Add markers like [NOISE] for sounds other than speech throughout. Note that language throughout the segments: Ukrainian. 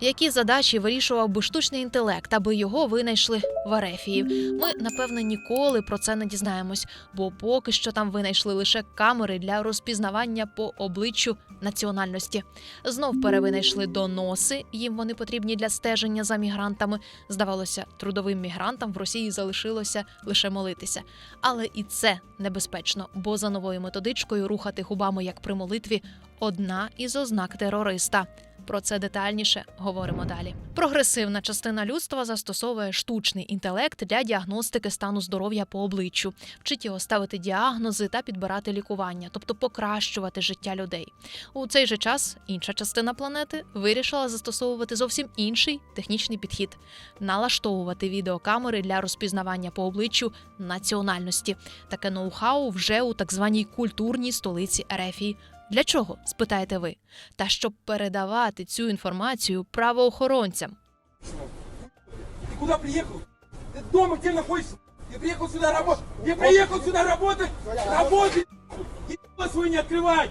Які задачі вирішував би штучний інтелект, аби його винайшли в Арефії? Ми напевне ніколи про це не дізнаємось, бо поки що там винайшли лише камери для розпізнавання по обличчю національності. Знов перевинайшли доноси. Їм вони потрібні для стеження за мігрантами. Здавалося, трудовим мігрантам в Росії залишилося лише молитися. Але і це небезпечно, бо за новою методичкою рухати губами як при молитві одна із ознак терориста. Про це детальніше говоримо далі. Прогресивна частина людства застосовує штучний інтелект для діагностики стану здоров'я по обличчю, вчить його ставити діагнози та підбирати лікування, тобто покращувати життя людей. У цей же час інша частина планети вирішила застосовувати зовсім інший технічний підхід налаштовувати відеокамери для розпізнавання по обличчю національності. Таке ноу-хау вже у так званій культурній столиці Ерефії. Для чого? спитаєте ви? Та щоб передавати цю інформацію правоохоронцям. Ты куда приехал? Ты дома где находишься? Я приехал сюда работать. Я приехал сюда работать. Работай. Ебало свой не открывай.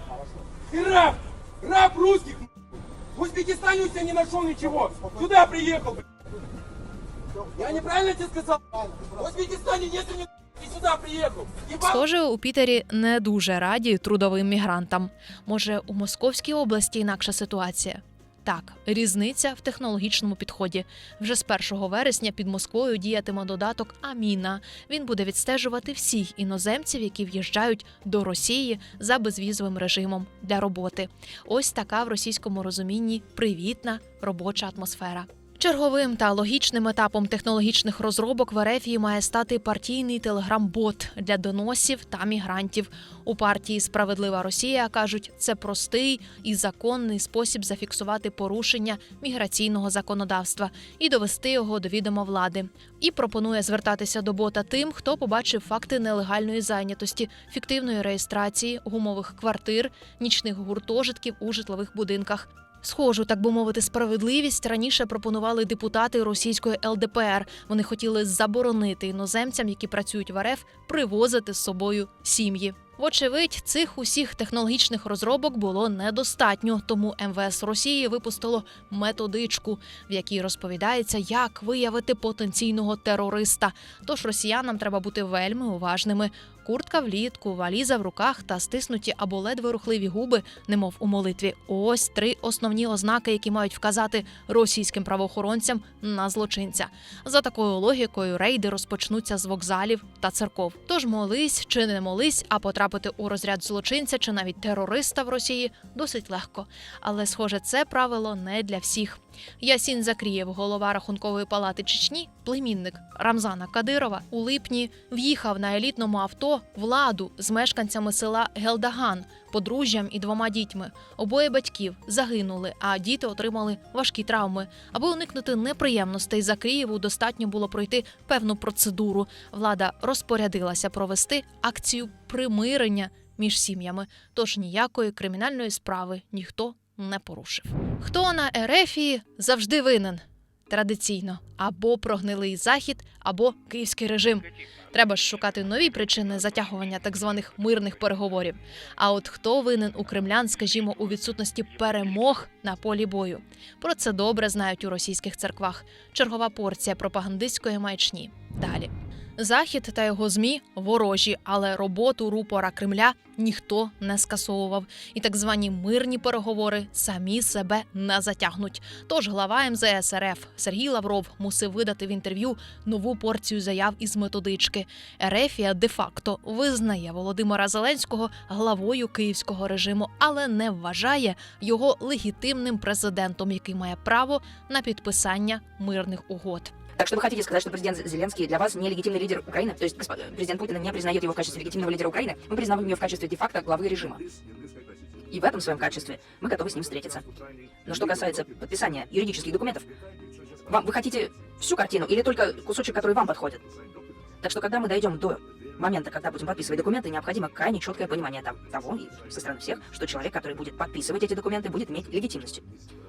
Ты раб. Раб русских. В Узбекистане у тебя не нашел ничего. Сюда приехал. блядь. Я неправильно тебе сказал? В Узбекистане нет ни И сюда приехал. Ебал. Схоже, у Пітері не дуже раді трудовим мігрантам. Може, у Московській області інакша ситуація? Так, різниця в технологічному підході. Вже з 1 вересня під Москвою діятиме додаток Аміна. Він буде відстежувати всіх іноземців, які в'їжджають до Росії за безвізовим режимом для роботи. Ось така в російському розумінні привітна робоча атмосфера. Черговим та логічним етапом технологічних розробок в Ерефії має стати партійний телеграм-бот для доносів та мігрантів. У партії Справедлива Росія кажуть, це простий і законний спосіб зафіксувати порушення міграційного законодавства і довести його до відома влади. І пропонує звертатися до бота тим, хто побачив факти нелегальної зайнятості, фіктивної реєстрації, гумових квартир, нічних гуртожитків у житлових будинках. Схожу, так би мовити, справедливість раніше пропонували депутати російської ЛДПР. Вони хотіли заборонити іноземцям, які працюють в РФ, привозити з собою сім'ї. Вочевидь, цих усіх технологічних розробок було недостатньо, тому МВС Росії випустило методичку, в якій розповідається, як виявити потенційного терориста. Тож росіянам треба бути вельми уважними. Куртка влітку, валіза в руках та стиснуті або ледве рухливі губи, немов у молитві. Ось три основні ознаки, які мають вказати російським правоохоронцям на злочинця. За такою логікою, рейди розпочнуться з вокзалів та церков. Тож молись чи не молись, а потрапити у розряд злочинця чи навіть терориста в Росії досить легко. Але, схоже, це правило не для всіх. Ясін Закрієв, голова рахункової палати Чечні, племінник Рамзана Кадирова, у липні в'їхав на елітному авто владу з мешканцями села Гелдаган, подружжям і двома дітьми. Обоє батьків загинули, а діти отримали важкі травми. Аби уникнути неприємностей Закрієву, достатньо було пройти певну процедуру. Влада розпорядилася провести акцію примирення між сім'ями. Тож ніякої кримінальної справи ніхто не порушив. Хто на Ерефії завжди винен? Традиційно або прогнилий захід, або київський режим. Треба ж шукати нові причини затягування так званих мирних переговорів. А от хто винен у кремлян, скажімо, у відсутності перемог на полі бою? Про це добре знають у російських церквах. Чергова порція пропагандистської маячні. Далі. Захід та його змі ворожі, але роботу рупора Кремля ніхто не скасовував. І так звані мирні переговори самі себе не затягнуть. Тож глава МЗС РФ Сергій Лавров мусив видати в інтерв'ю нову порцію заяв із методички. Ерефія де-факто визнає Володимира Зеленського главою київського режиму, але не вважає його легітимним президентом, який має право на підписання мирних угод. Так что вы хотите сказать, что президент Зеленский для вас нелегитимный лидер Украины? То есть госп- президент Путин не признает его в качестве легитимного лидера Украины, мы признаем ее в качестве де-факто главы режима. И в этом своем качестве мы готовы с ним встретиться. Но что касается подписания юридических документов, вам, вы хотите всю картину или только кусочек, который вам подходит? Так что когда мы дойдем до момента, когда будем подписывать документы, необходимо крайне четкое понимание там, того и со стороны всех, что человек, который будет подписывать эти документы, будет иметь легитимность.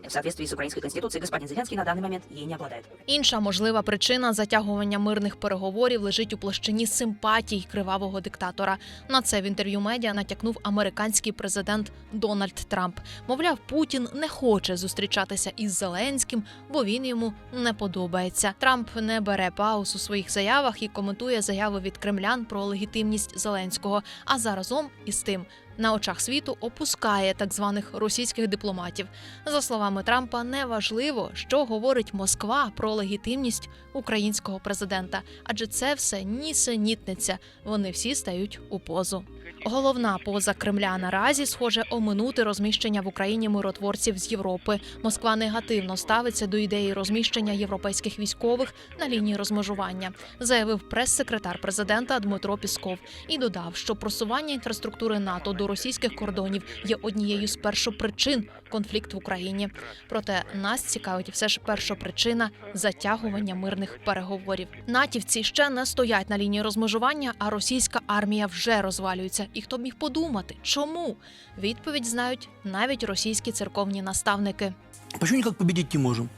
В соответствии с украинской конституцией господин Зеленский на данный момент ей не обладает. Інша можлива причина затягування мирних переговорів лежить у площині симпатій кривавого диктатора. На це в інтерв'ю медіа натякнув американський президент Дональд Трамп. Мовляв, Путін не хоче зустрічатися із Зеленським, бо він йому не подобається. Трамп не бере пауз у своїх заявах і коментує заяви від кремлян про легітимність Зеленського. А заразом із тим на очах світу опускає так званих російських дипломатів. За словами Трампа, неважливо, що говорить Москва про легітимність українського президента, адже це все нісенітниця. Вони всі стають у позу. Головна поза Кремля наразі схоже оминути розміщення в Україні миротворців з Європи. Москва негативно ставиться до ідеї розміщення європейських військових на лінії розмежування, заявив прес-секретар президента Дмитро Пісков і додав, що просування інфраструктури НАТО до російських кордонів є однією з першопричин конфлікту в Україні. Проте нас цікавить все ж першопричина затягування мирних переговорів. Натівці ще не стоять на лінії розмежування, а російська армія вже розвалюється. І хто б міг подумати, чому? Відповідь знають навіть російські церковні наставники. Почему никак победить не можем?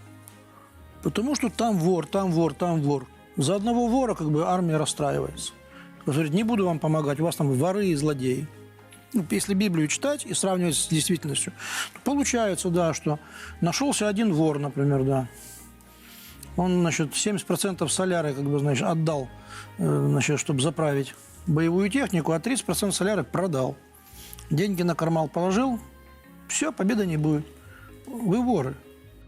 Потому что там вор, там вор, там вор. За одного вора как бы армия расстраивается. Говорит, не буду вам помогать, у вас там воры и злодеи. Ну, если Библию читать и сравнивать с действительностью, то получается, да, что нашелся один вор, например, да. Он, значит, 70% соляры, как бы, значит, отдал, э, значит, чтобы заправить боевую технику, а 30% соляры продал. Деньги на кармал положил, все, победы не будет. Вы воры.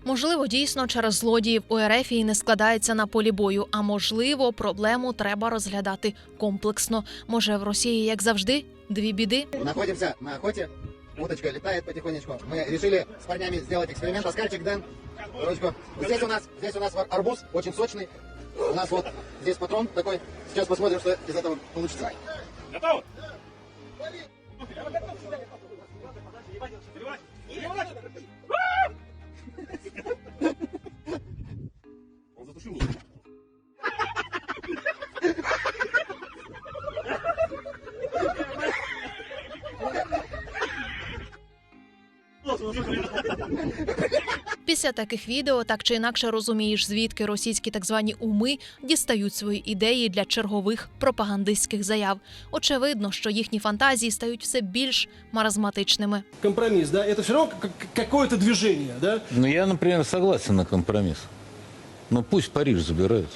Можливо, дійсно через злодіїв у Ерефії не складається на полі бою. А можливо, проблему треба розглядати комплексно. Може, в Росії, як завжди, дві біди. Находимся на охоте. Уточка летает потихонечку. Мы решили с парнями сделать эксперимент. Оскальчик, Дэн, ручку. Вот Здесь у нас, здесь у нас арбуз, очень сочный. У нас вот здесь патрон такой. Сейчас посмотрим, что из этого получится. Після таких відео так чи інакше розумієш, звідки російські так звані уми дістають свої ідеї для чергових пропагандистських заяв. Очевидно, що їхні фантазії стають все більш маразматичними. компромисс, да, это все равно как- какое-то движение, да. Ну, я, например, согласен на компромисс. Но пусть Париж забирают.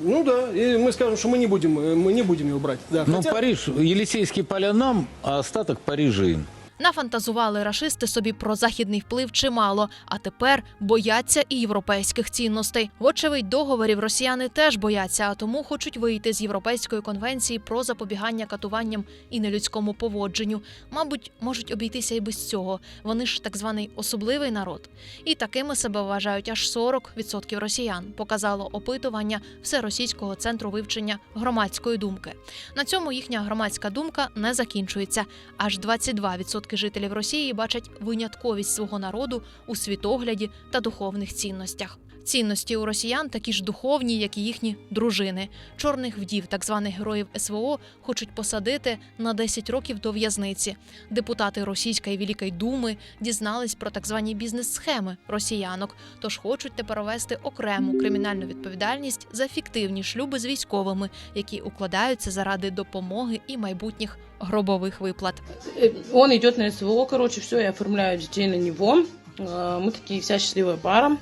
Ну да, и мы скажем, что мы не будем, э, мы не будем его брать. Да, Ну, хотя- Париж, Елисейские поля нам, а остаток Парижа им. Нафантазували рашисти собі про західний вплив чимало, а тепер бояться і європейських цінностей. Вочевидь, договорів росіяни теж бояться, а тому хочуть вийти з європейської конвенції про запобігання катуванням і нелюдському поводженню. Мабуть, можуть обійтися і без цього. Вони ж так званий особливий народ. І такими себе вважають аж 40% росіян. Показало опитування всеросійського центру вивчення громадської думки. На цьому їхня громадська думка не закінчується. Аж 22% жителів Росії бачать винятковість свого народу у світогляді та духовних цінностях. Цінності у росіян такі ж духовні, як і їхні дружини. Чорних вдів, так званих героїв СВО, хочуть посадити на 10 років до в'язниці. Депутати Російської Великої Думи дізнались про так звані бізнес-схеми росіянок, тож хочуть тепер ввести окрему кримінальну відповідальність за фіктивні шлюби з військовими, які укладаються заради допомоги і майбутніх гробових виплат. Э, Он идет на СВО, короче, все, я оформляю детей на него. Э, Мы такие вся счастливая пара.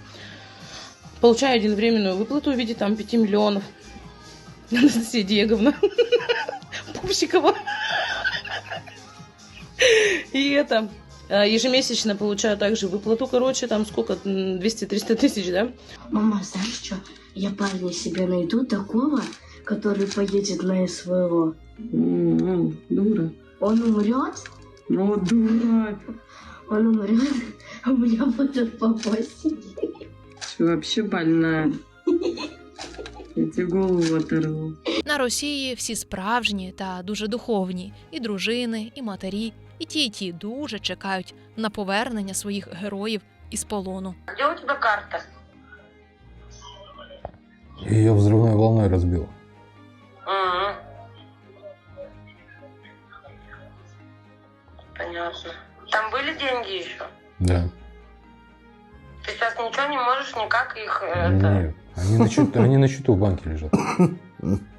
Получаю единовременную выплату в виде там 5 миллионов. [LAUGHS] Анастасия Диеговна. [LAUGHS] Пупсикова. И это э, ежемесячно получаю также выплату, короче, там сколько, м, 200-300 тысяч, да? Мама, знаешь что? Я парня себе найду такого, который поедет на СВО. М, дура. Он умрет, Ну, дура. он умрет, а у меня будет папа сидеть. Вообще больная. Я голову оторву. На Росії всі справжні та дуже духовні, і дружини, і матері, і ті, і ті дуже чекають на повернення своїх героїв із полону. Где у тебя карта? Ее взрывной волной разбило. Мгм. Понятно. Там були деньги еще? Да. Ты ничего не можешь никак их... Нет, они на, счету, они на счету в банке лежат. [LAUGHS]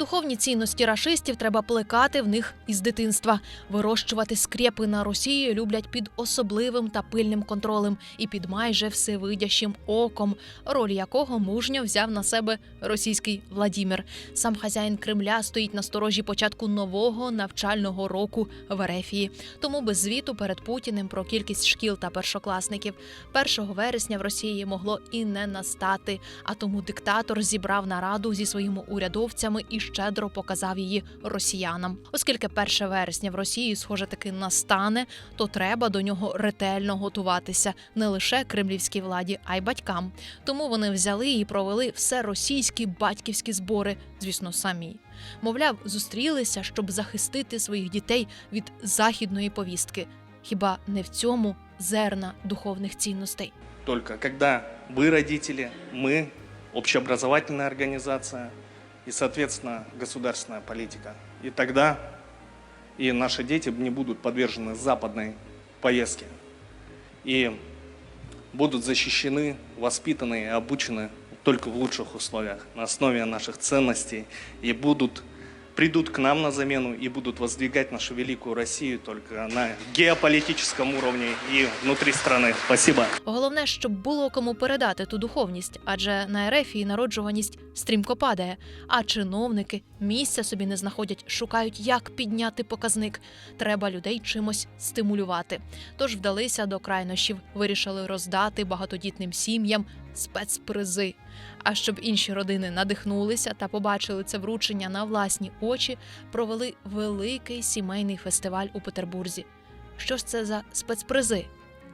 Духовні цінності рашистів треба плекати в них із дитинства. Вирощувати скрепи на Росії люблять під особливим та пильним контролем і під майже всевидящим оком, роль якого мужньо взяв на себе російський Владімір. Сам хазяїн Кремля стоїть на сторожі початку нового навчального року в Ерефії. Тому без звіту перед Путіним про кількість шкіл та першокласників 1 вересня в Росії могло і не настати. А тому диктатор зібрав нараду зі своїми урядовцями і щедро показав її росіянам. Оскільки 1 вересня в Росії, схоже, таки настане, то треба до нього ретельно готуватися не лише кремлівській владі, а й батькам. Тому вони взяли і провели все російські батьківські збори, звісно, самі. Мовляв, зустрілися, щоб захистити своїх дітей від західної повістки. Хіба не в цьому зерна духовних цінностей? Только когда вы родители, мы, общеобразовательная организация и, соответственно, государственная политика. И тогда и наши дети не будут подвержены западной поездке. И будут защищены, воспитаны и обучены только в лучших условиях, на основе наших ценностей, и будут придут к нам на замену и будут воздвигать нашу великую Россию только на геополитическом уровне и внутри страны. Спасибо. Головне, щоб було кому передати ту духовність, адже на Ерефії народжуваність стрімко падає, а чиновники місця собі не знаходять, шукають, як підняти показник. Треба людей чимось стимулювати. Тож вдалися до крайнощів, вирішили роздати багатодітним сім'ям спецпризи. А щоб інші родини надихнулися та побачили це вручення на власні очі, провели великий сімейний фестиваль у Петербурзі. Що ж це за спецпризи?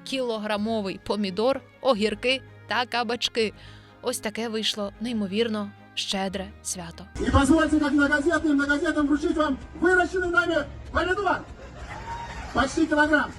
кілограмовий помідор, огірки та кабачки. Ось таке вийшло неймовірно щедре свято. И позвольте, как многодетным многодетам вручить вам выращенный нами помидор. Почти килограмм.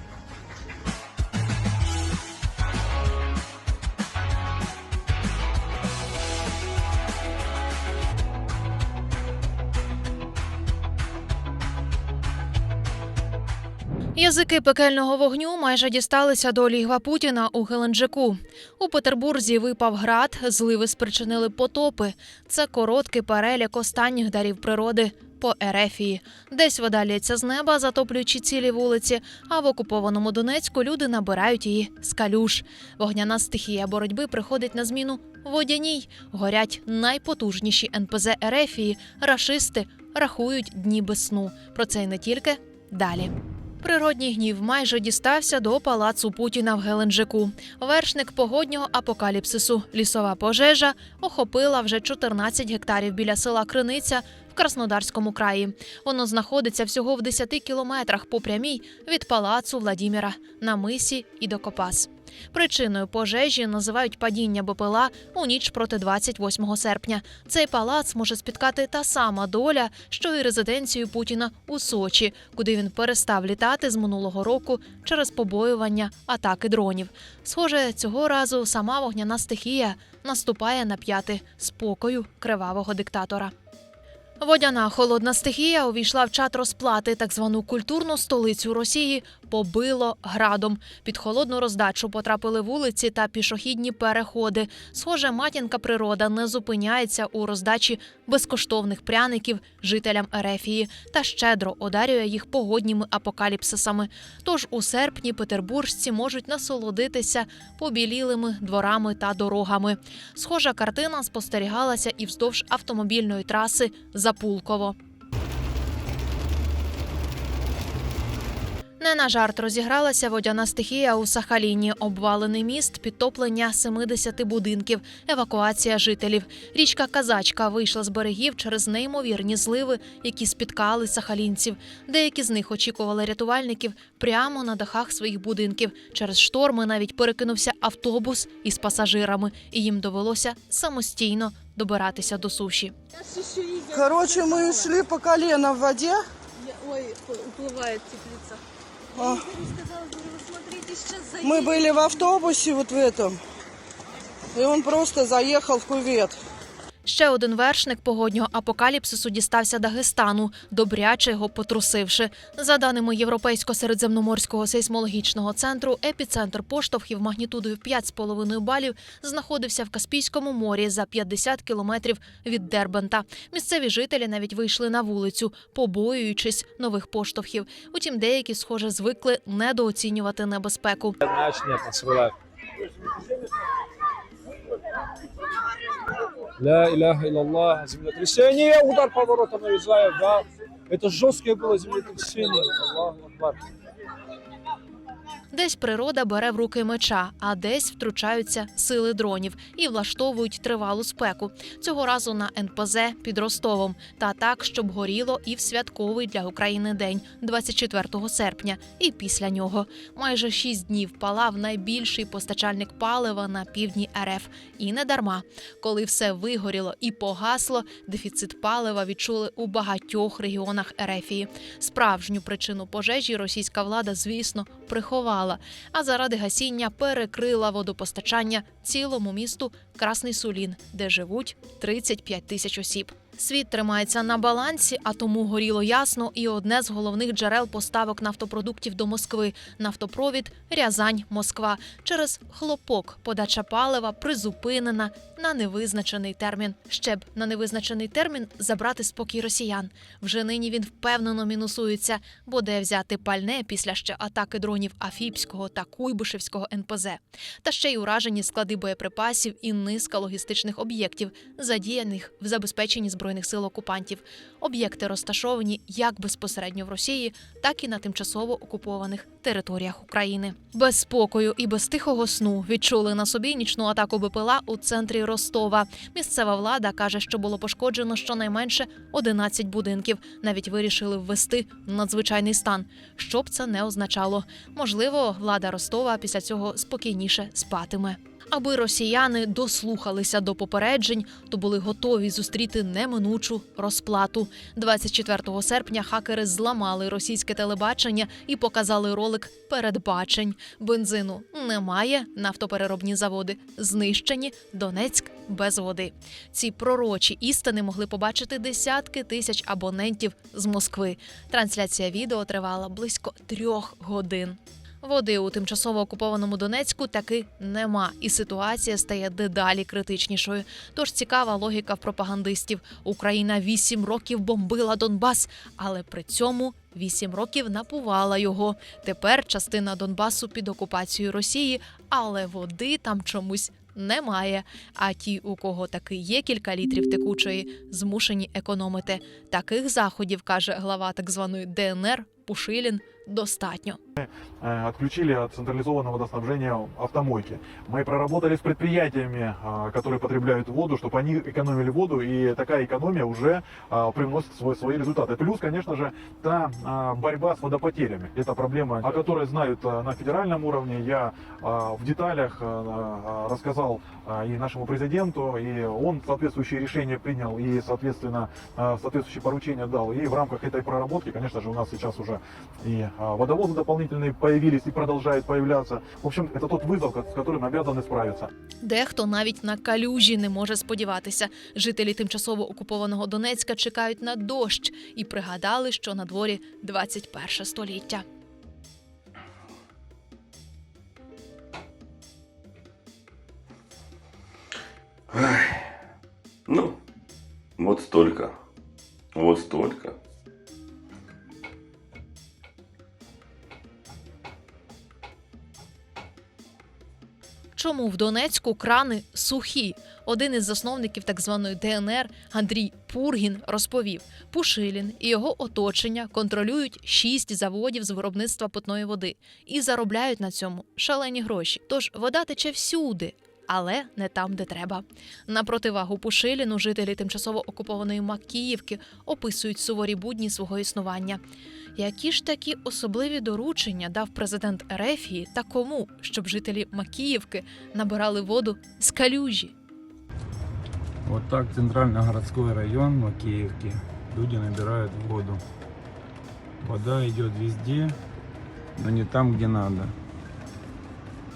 Язики пекельного вогню майже дісталися до лігва Путіна у Геленджику. У Петербурзі випав град, зливи спричинили потопи. Це короткий перелік останніх дарів природи по Ерефії. Десь вода лється з неба, затоплюючи цілі вулиці. А в окупованому Донецьку люди набирають її з калюш. Вогняна стихія боротьби приходить на зміну водяній. Горять найпотужніші НПЗ Ерефії. Рашисти рахують дні без сну. Про це й не тільки далі. Природній гнів майже дістався до палацу Путіна в Геленджику. Вершник погоднього апокаліпсису. Лісова пожежа охопила вже 14 гектарів біля села Криниця в Краснодарському краї. Воно знаходиться всього в 10 кілометрах по прямій від палацу Владіміра на мисі і до Копас. Причиною пожежі називають падіння БПЛА у ніч проти 28 серпня. Цей палац може спіткати та сама доля, що і резиденцію Путіна у Сочі, куди він перестав літати з минулого року через побоювання атаки дронів. Схоже, цього разу сама вогняна стихія наступає на п'яти спокою кривавого диктатора. Водяна холодна стихія увійшла в чат розплати, так звану культурну столицю Росії побило градом. Під холодну роздачу потрапили вулиці та пішохідні переходи. Схоже, матінка природа не зупиняється у роздачі безкоштовних пряників жителям Ерефії та щедро одарює їх погодніми апокаліпсисами. Тож у серпні петербуржці можуть насолодитися побілілими дворами та дорогами. Схожа картина спостерігалася і вздовж автомобільної траси Запулково. Не на жарт розігралася водяна стихія у Сахаліні, обвалений міст, підтоплення 70 будинків, евакуація жителів. Річка Казачка вийшла з берегів через неймовірні зливи, які спіткали сахалінців. Деякі з них очікували рятувальників прямо на дахах своїх будинків. Через шторми навіть перекинувся автобус із пасажирами, і їм довелося самостійно добиратися до суші. Короче, мы шли по колено в воде. Ой, уплывает теплица. А. Игорю сказала, говорю, вы смотрите, сейчас заедет. Мы были в автобусе вот в этом. И он просто заехал в кювет. Ще один вершник погоднього апокаліпсису дістався Дагестану, добряче його потрусивши. За даними Європейсько-середземноморського сейсмологічного центру, епіцентр поштовхів магнітудою 5,5 балів знаходився в Каспійському морі за 50 кілометрів від Дербента. Місцеві жителі навіть вийшли на вулицю, побоюючись нових поштовхів. Утім, деякі, схоже, звикли недооцінювати небезпеку. Ля иляха илаллах, землетрясение, удар поворота нарезает, да. Это жесткое было землетрясение. Аллаху Акбар. Десь природа бере в руки меча, а десь втручаються сили дронів і влаштовують тривалу спеку. Цього разу на НПЗ під Ростовом. Та так, щоб горіло і в святковий для України день, 24 серпня, і після нього. Майже шість днів палав найбільший постачальник палива на півдні РФ. І не дарма. Коли все вигоріло і погасло, дефіцит палива відчули у багатьох регіонах Ерефії. Справжню причину пожежі російська влада, звісно, приховала, а заради гасіння перекрила водопостачання цілому місту Красний Сулін, де живуть 35 тисяч осіб. Світ тримається на балансі, а тому горіло ясно і одне з головних джерел поставок нафтопродуктів до Москви нафтопровід Рязань Москва. Через хлопок подача палива призупинена на невизначений термін. Ще б на невизначений термін забрати спокій росіян. Вже нині він впевнено мінусується, бо де взяти пальне після ще атаки дронів Афіпського та Куйбишевського НПЗ. Та ще й уражені склади боєприпасів і низка логістичних об'єктів, задіяних в забезпеченні збройних сил окупантів. Об'єкти розташовані як безпосередньо в Росії, так і на тимчасово окупованих територіях України. Без спокою і без тихого сну відчули на собі нічну атаку БПЛА у центрі Ростова. Місцева влада каже, що було пошкоджено щонайменше 11 будинків. Навіть вирішили ввести надзвичайний стан. Що б це не означало? Можливо, влада Ростова після цього спокійніше спатиме. Аби росіяни дослухалися до попереджень, то були готові зустріти неминучу розплату. 24 серпня хакери зламали російське телебачення і показали ролик передбачень. Бензину немає, нафтопереробні заводи знищені, Донецьк без води. Ці пророчі істини могли побачити десятки тисяч абонентів з Москви. Трансляція відео тривала близько трьох годин. Води у тимчасово окупованому Донецьку таки нема, і ситуація стає дедалі критичнішою. Тож цікава логіка в пропагандистів. Україна вісім років бомбила Донбас, але при цьому вісім років напувала його. Тепер частина Донбасу під окупацією Росії, але води там чомусь. Немає. А ті, у кого таки є кілька літрів текучої, змушені економити. Таких заходів каже глава так званої ДНР Пушилін. Достатньо. э, отключили от централизованного водоснабжения автомойки. Мы проработали с предприятиями, которые потребляют воду, чтобы они экономили воду, и такая экономия уже привносит свой, свои результаты. Плюс, конечно же, та борьба с водопотерями. Это проблема, о которой знают на федеральном уровне. Я в деталях рассказал и нашему президенту, и он соответствующие решения принял, и, соответственно, а, соответствующие поручения дал. И в рамках этой проработки, конечно же, у нас сейчас уже и водовозы дополнительные появились и продолжают появляться. В общем, это тот вызов, ко- с которым обязаны справиться. Дехто навіть на калюжі не може сподіватися. Жителі тимчасово окупованого Донецька чекають на дощ і пригадали, що на дворі 21 століття. Ну, вот столько. Вот столько. Чому в Донецьку крани сухі? Один із засновників так званої ДНР Андрій Пургін розповів: Пушилін і його оточення контролюють шість заводів з виробництва питної води і заробляють на цьому шалені гроші. Тож вода тече всюди. Але не там, де треба. На противагу Пушиліну жителі тимчасово окупованої Макіївки описують суворі будні свого існування. Які ж такі особливі доручення дав президент Ерефії та кому, щоб жителі Макіївки набирали воду з калюжі? Вот так центрально-городской район Макеевки. Люди набирают воду. Вода идет везде, но не там, где надо.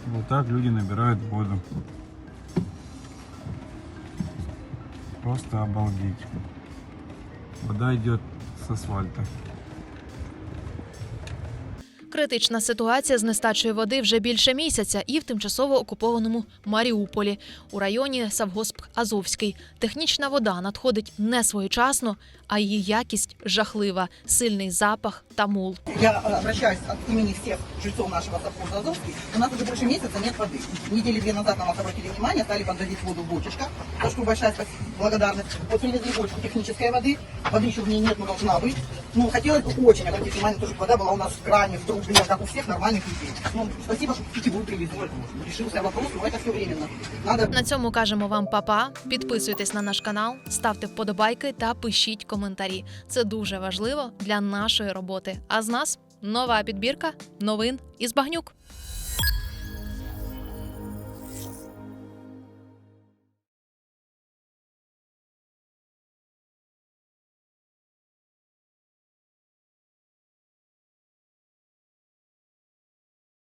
Вот так люди набирают воду. Просто обалдеть. Вода идет с асфальта. Критична ситуація з нестачею води вже більше місяця і в тимчасово окупованому Маріуполі у районі Савгосп Азовський. Технічна вода надходить не своєчасно, а її якість жахлива, сильний запах та мул. Я э, обращаюсь от имени всех жильцов нашего совхоза Азовский. У нас уже больше месяца нет воды. Недели две назад на нас обратили внимание, стали подвозить воду в бочечках. За что большая спасибо, благодарность. Вот привезли бочку технической воды. Воды еще в ней нет, но должна быть. Ну, хотелось бы очень обратить внимание, то, чтобы вода была у нас в кране, в трубе, как у всех нормальных людей. Ну, спасибо, что питьевую привезли. Решился вопрос, но это все временно. Надо На цьому кажемо вам папа. Підписуйтесь на наш канал, ставте вподобайки та пишіть коментарі. Це дуже важливо для нашої роботи. А з нас нова підбірка новин із багнюк.